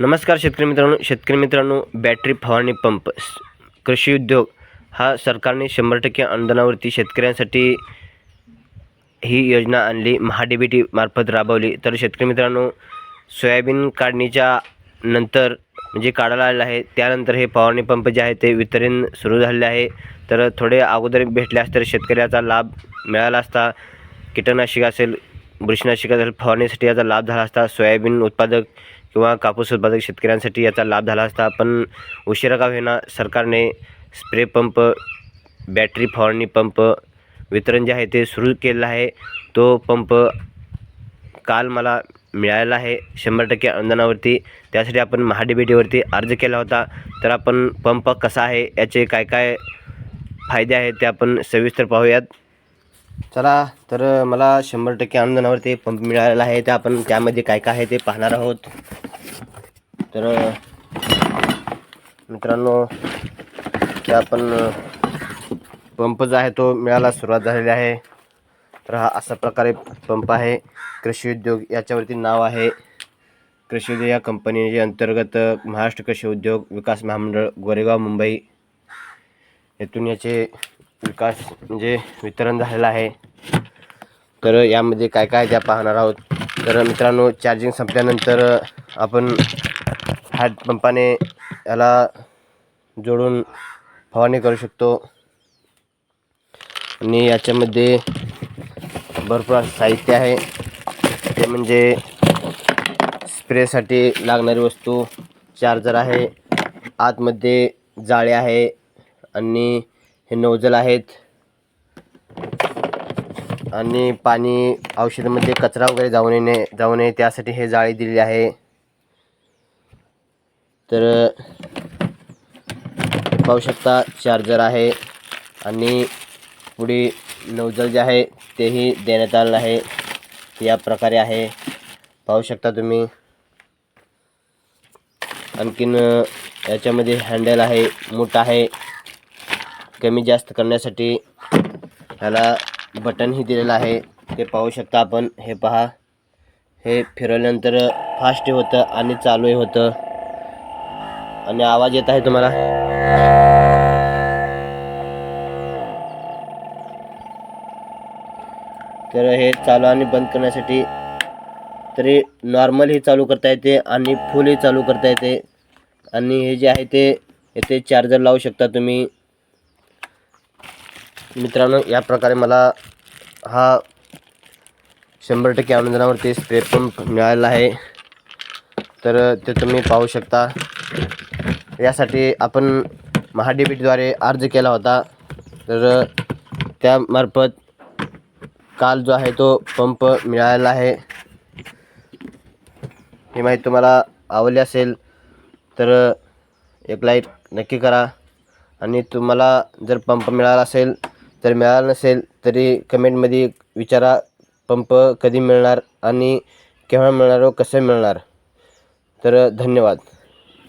नमस्कार शेतकरी मित्रांनो. शेतकरी मित्रांनो बॅटरी फवारणी पंप कृषी उद्योग हा सरकारने शंभर टक्के अनुदानावरती शेतकऱ्यांसाठी ही योजना आणली. महाडीबीटी मार्फत राबवली. तर शेतकरी मित्रांनो सोयाबीन काढणीच्या नंतर म्हणजे काढायला आलेलं आहे त्यानंतर हे फवारणी पंप जे आहे ते वितरण सुरू झालेले आहे. तर थोडे अगोदर भेटल्यास तर शेतकऱ्याचा लाभ मिळाला असता कीटकनाशक असेल बुरशीनाशक फवारणीसाठी याचा लाभ झाला असता सोयाबीन उत्पादक किंवा कापूस उत्पादक शेतकऱ्यांसाठी याचा लाभ झाला असता. पण उशिरा का होईना सरकारने स्प्रे पंप बॅटरी फवारणी पंप वितरण जे आहे ते सुरू केलेलं आहे. तो पंप काल मला मिळालेला आहे शंभर टक्के अनुदानावरती. त्यासाठी आपण महाडीबीटीवरती अर्ज केला होता. तर आपण पंप कसा आहे याचे काय काय फायदे आहेत ते आपण सविस्तर पाहूयात. चला तर मला शंभर टक्के अनुदानावरती पंप मिळालेला आहे. ते आपण त्यामध्ये काय काय आहे ते पाहणार आहोत. तर मित्रांनो ते आपण पंप जो आहे तो मिळायला सुरुवात झालेली आहे. तर हा अशा प्रकारे पंप आहे. कृषी उद्योग याच्यावरती नाव आहे. कृषी उद्योग या कंपनीच्या अंतर्गत महाराष्ट्र कृषी उद्योग विकास महामंडळ गोरेगाव मुंबई. येथून याचे विकास म्हणजे वितरण झालेलं आहे. तर यामध्ये काय काय त्या पाहणार आहोत. तर मित्रांनो चार्जिंग संपल्यानंतर आपण हॅडपंपाने याला जोडून फवारणी करू शकतो. आणि याच्यामध्ये भरपूर साहित्य आहे. ते म्हणजे स्प्रेसाठी लागणारी वस्तू चार्जर आहे. आतमध्ये जाळे आहे. आणि हे नोजल आहेत. आणि पाणी औषधामध्ये कचरा वगैरे जाऊ नये जाऊ नये त्यासाठी हे जाळी दिलेली आहे. तर पाहू शकता चार्जर आहे आणि पुढे नोजल जे आहे तेही देण्यात आलेलं आहे. या प्रकारे आहे. पाहू शकता तुम्ही. आणखीन याच्यामध्ये हँडल आहे मूठ आहे. कमी जास्त करण्यासाठी ह्याला बटनही दिलेलं आहे. ते पाहू शकता आपण. हे पहा. हे फिरवल्यानंतर फास्ट होतं आणि चालूही होतं. आणि आवाज येत आहे तुम्हाला? तर हे चालू आणि बंद करण्यासाठी तरी नॉर्मलही चालू करता येते आणि फुलही चालू करता येते. आणि हे जे आहे ते येथे चार्जर लावू शकता तुम्ही. मित्रांनो या प्रकारे मला हा शंभर टक्के अनुदानावरती स्प्रे पंप मिळालेला आहे. तर ते तुम्ही पाहू शकता. यासाठी आपण महाडीबीटीद्वारे अर्ज केला होता. तर त्यामार्फत काल जो आहे तो पंप मिळालेला आहे. ही माहिती तुम्हाला आवडली असेल तर एक लाईक नक्की करा. आणि तुम्हाला जर पंप मिळाला असेल तर मिळाला नसेल तरी कमेंटमध्ये विचारा पंप कधी मिळणार आणि केव्हा मिळणार व कसं मिळणार. तर धन्यवाद.